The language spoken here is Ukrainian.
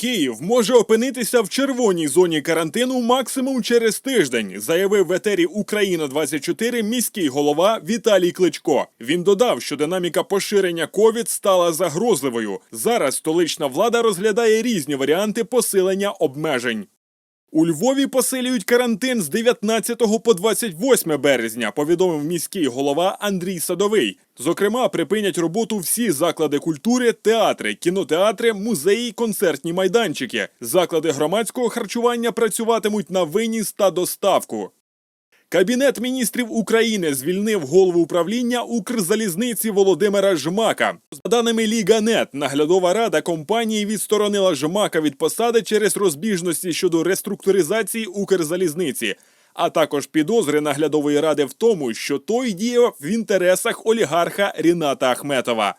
Київ може опинитися в червоній зоні карантину максимум через тиждень, заявив в етері Україна 24 міський голова Віталій Кличко. Він додав, що динаміка поширення ковід стала загрозливою. Зараз столична влада розглядає різні варіанти посилення обмежень. У Львові посилюють карантин з 19 по 28 березня, повідомив міський голова Андрій Садовий. Зокрема, припинять роботу всі заклади культури, театри, кінотеатри, музеї, концертні майданчики. Заклади громадського харчування працюватимуть на виніс та доставку. Кабінет міністрів України звільнив голову управління Укрзалізниці Володимира Жмака. За даними Ліга.нет, наглядова рада компанії відсторонила Жмака від посади через розбіжності щодо реструктуризації Укрзалізниці, а також підозри наглядової ради в тому, що той діяв в інтересах олігарха Ріната Ахметова.